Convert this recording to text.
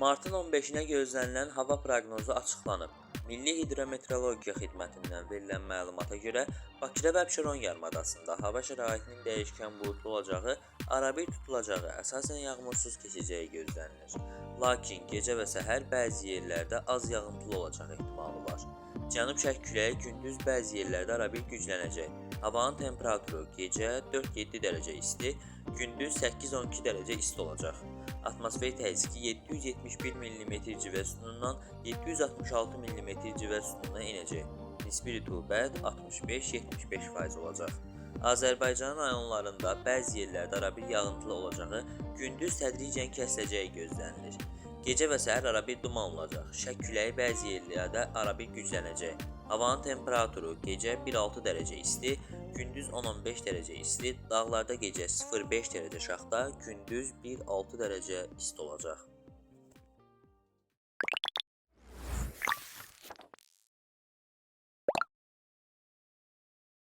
Martın 15-nə gözlənilən hava proqnozu açıqlanıb. Milli Hidrometeorologiya Xidmətindən verilən məlumata görə Bakıda və Abşeron yarımadasında hava şəraitinin dəyişkən buludlu olacağı, arabir tutulacağı, əsasən yağmursuz keçəcəyi gözlənilir. Lakin gecə və səhər bəzi yerlərdə az yağıntılı olacağı ehtimalı var. Cənub-şərq küləyi gündüz bəzi yerlərdə arabir güclənəcək. Havanın temperaturu gecə 4-7 dərəcə isti, gündüz 8-12 dərəcə isti olacaq. Atmosfer təzyiqi 771 mm civə sütunundan 766 mm civə sütununa enəcək. Nisbi rütubət 65-75% olacaq. Azərbaycanın rayonlarında bəzi yerlərdə arabir yağıntılı olacağı, gündüz tədricən kəsiləcəyi gözlənilir. Gecə və səhər arabir duman olacaq. Şək küləyi bəzi yerlərdə arabir güclənəcək. Havanın temperaturu gecə 1-6 dərəcə isti, gündüz 10-15 dərəcə isti, dağlarda gecə 0-5 dərəcə şaxta, gündüz 1-6 dərəcə isti olacaq.